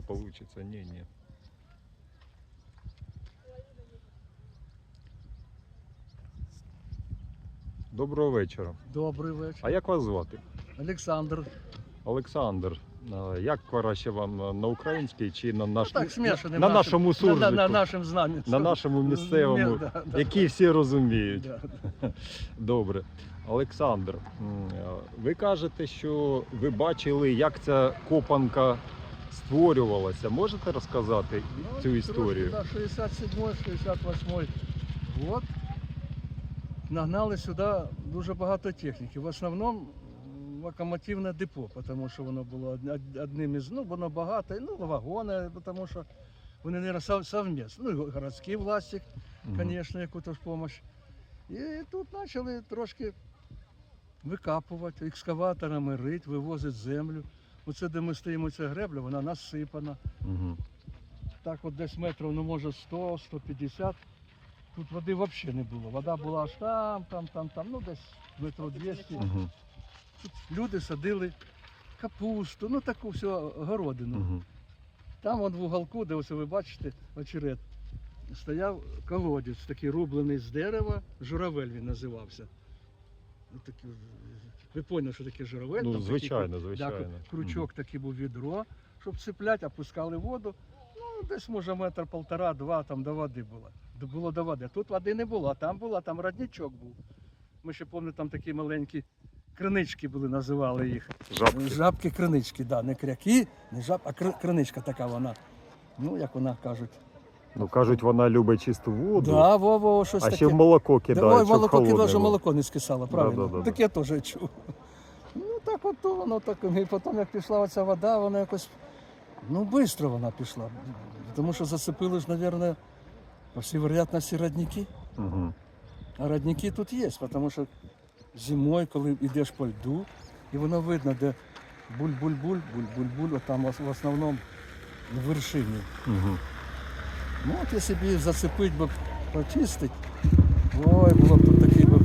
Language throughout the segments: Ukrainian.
получиться, получиться. Ні, ні. Доброго вечора. Добрий вечір. А як вас звати? Олександр. Олександр. Як краще вам на- на українській чи на наш Ну, так, смішаний. на нашому суржику? На, на, на нашому знанні. На нашому місцевому, Мі- да, да. який всі розуміють. Да. Добре. Олександр, м, ви кажете, що ви бачили, як ця копанка створювалася. Можете розказати Ну, цю історію? Да, 67 68 год. Нагнали сюди дуже багато техніки. В основному локомотивне депо, тому що воно було од- од- одним із, ну, воно багато, ну, вагони, тому що вони, мабуть, совмісно. Ну, і городські власті, звісно, яку-то ж допомогу. І тут почали трошки викапувати, екскаваторами рить, вивозити землю. Оце, де ми стоїмо, ця гребля, вона насипана. Мгм. Так от десь метрів, ну може 100-150. Тут води взагалі не було. Вода була аж там, там, там, там, ну десь метрів 200. Мгм. Тут люди садили капусту, ну таку всю городину. Мгм. Там от в уголку, де ось ви бачите, очерет, стояв колодязь, такий рублений з дерева, журавель він називався. Ну, такий, ви поняли, що таке журавель? Ну, Там такий звичайно, кру- звичайно. Да, крючок такий був відро, щоб цепляти, опускали воду. Ну, десь може метр полтора, два там до води було. Було до води. Тут води не було, там була, там родничок був. Ми ще пам'ятаємо, там такі маленькі кринички були, називали їх. Жабки. Жабки кринички, да, не кряки, не жаб, а кри- криничка така вона. Ну, як вона кажуть. Ну кажуть, вона любить чисту воду, Да, во, во, щось а таке. ще в молоко Да, кидають. Ой, молоко кидало, що молоко не скисало, правильно. да, да, так да. я теж чув. Ну так от то воно так. І потім як пішла оця вода, вона якось. Ну, швидко вона пішла. Тому що зацепили ж, мабуть, по всій вероятності родники. Мгм. А родники тут є, тому що зимою, коли йдеш по льду, і воно видно, де буль-буль-буль, буль-буль-буль, там в основному в вершині. Мгм. Ну от якщо б її зацепить, б почистить, ой, було б тут такий би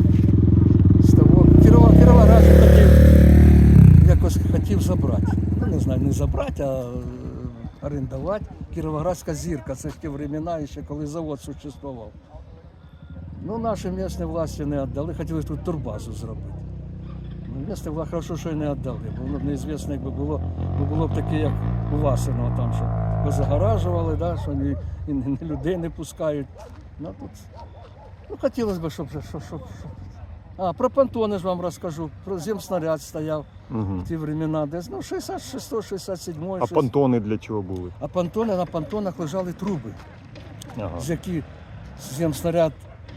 ставок. Кірова, Кіровоград же хотів, якось хотів забрати. Ну не знаю, не забрати, а е, орендувати. Кіровоградська зірка, це ж ті времена, ще коли завод существував. Ну, наші місцеві власті не віддали, хотіли тут турбазу зробити. Ну, місцеві власті хорошо, що й не віддали, бо воно б неізвісно, якби було, бо було б таке, як у Васиного там, що позагоражували, да, що ні, і ні- людей не пускають. Ну, тут, ну, хотілося б, щоб, щоб, щоб, щоб. А, про понтони ж вам розкажу. Про земснаряд стояв Мгм. в ті времена, десь ну, 66 67 А понтони для чого були? а понтони, на понтонах лежали труби Ага. з які земснаряд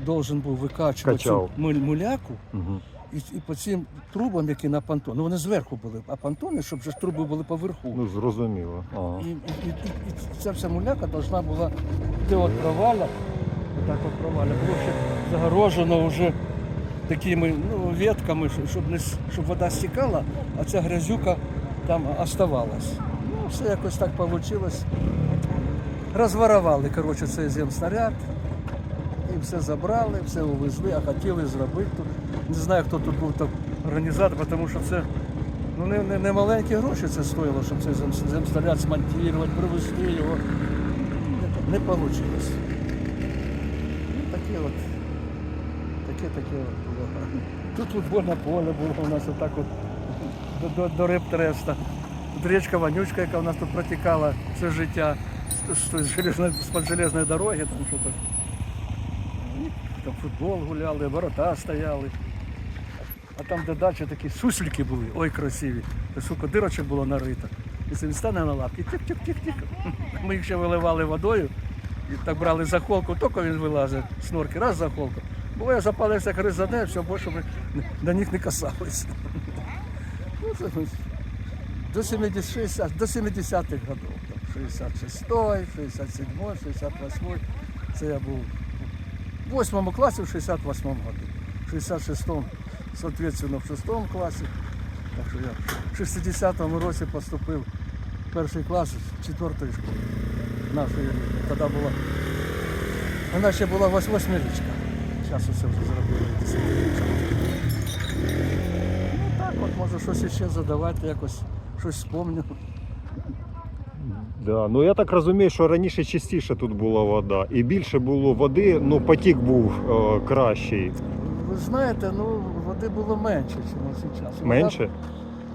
должен був викачувати цю Качав. муль- муляку, Мгм. І, і по цим трубам, які на понтон, ну вони зверху були, а понтони, щоб ж труби були поверху. Ну, зрозуміло. Ага. І, і, і, і, і ця вся муляка должна була де от проваля, отак от проваля, було ще загорожено вже такими ну, ветками, щоб- щоб, не, щоб вода стікала, а ця грязюка там оставалась. Ну, все якось так вийшло. Розворовали, коротше, цей земснаряд. І все забрали, все увезли, а хотіли зробити тут. Не знаю, хто тут був там організатор, тому що це ну, не, не, не маленькі гроші це стоїло, щоб цей зем- земснаряд смонтувати, привезти його. Не, вийшло. Ну, таке от. Таке таке от було. Тут футбольне поле було у нас отак от до, до, до рептреста. Тут річка Вонючка, яка у нас тут протікала все життя з-під железної дороги, там що. Там футбол гуляли, ворота стояли. А там, де далі такі суслики були, ой, красиві. Сука, дирочок було нарито. І це він стане на лапки, тик-тик-тик-тик. Ми їх ще виливали водою і так брали за холку, тільки він вилазить, снорки, раз за холку. Бо я запалився гризане, все більше ми до них не касались. Ну, це ми до 70, 60, до 70-х годів. Там 66, 67, 68. Це я був в 8 класі в 68 году. В 66-му, соответственно, в 6 класі. Так що я в 60-му році поступив в перший клас 4 школи нашої. Тоді була. Вона ще була вось- восьмирічка. Зараз усе вже зробили. Ну так, от може щось ще задавати, якось щось спомню. Да. Ну я так розумію, що раніше частіше тут була вода, і більше було води, ну потік був е, кращий. Ви знаєте, ну води було менше, ніж зараз. Менше?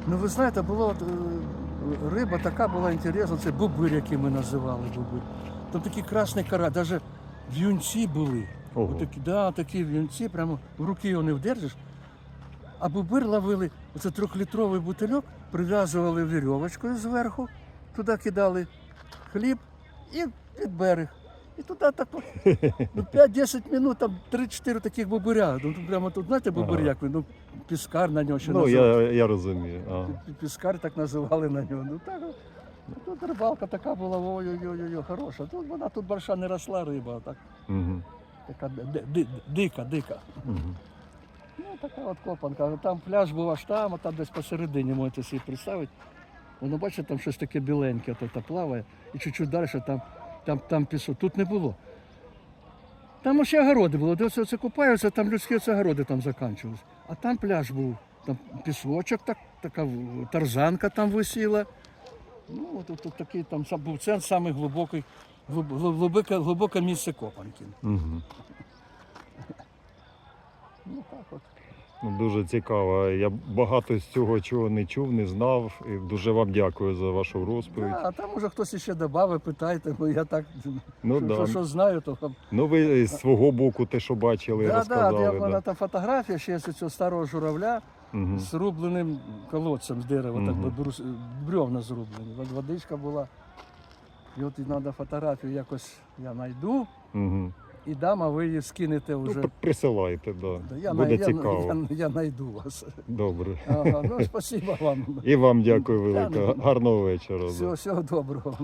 Ну ви знаєте, було е, риба така була інтересна, це бубир, який ми називали бубир. Там такі красні кара, навіть в'юнці були. Ого. Отакі, да, такі в'юнці, прямо в руки його не вдержиш. А бубир ловили, оце трьохлітровий бутильок, прив'язували вірьовочкою зверху, туди кидали хліб і під берег. І туди так ну, 5-10 минут, там 3-4 таких бубиря. Ну, тут прямо тут, знаєте, бубир Ага. ну, піскар на нього ще Ну називали. я, я розумію. Ага. Піскар так називали на нього. Ну так. ну, Тут рибалка така була, ой-ой-ой, хороша. Тут вона тут більша не росла риба, так, Угу. така ди- ди- дика, дика. Угу. Ну така от копанка. Там пляж був аж там, а там десь посередині можете собі представити. Воно бачите, там щось таке біленьке то плаває, і чуть-чуть далі там, там, там пісок. Тут не було. Там ще огороди було, де це, купаються, там людські оце огороди там закінчились. А там пляж був, там пісочок, так, така тарзанка там висіла. Ну, от, от, такий там був центр, самий глибоке, глибоке місце Копанкін. Угу. Ну так от. Ну, дуже цікаво. Я багато з цього чого не чув, не знав. І дуже вам дякую за вашу розповідь. Да, а там може хтось ще додав, питайте, бо я так Ну що, да. що, що знаю, то там. Ну ви з свого боку те, що бачили, Да, да, розказали. я, мене да. там фотографія ще є цього старого журавля Угу. з рубленим колодцем з дерева, так Мгм. брус, бревна зрублені. Водичка була. І от і треба фотографію якось я знайду Угу. І дам, а ви її скинете Ну, вже. Ну, присилайте, да. Я, Буде най- я, цікаво. я, я знайду вас. Добре. Ага, ну, спасибо вам. І вам дякую велике. Гарного вечора. да. Всього, всього доброго.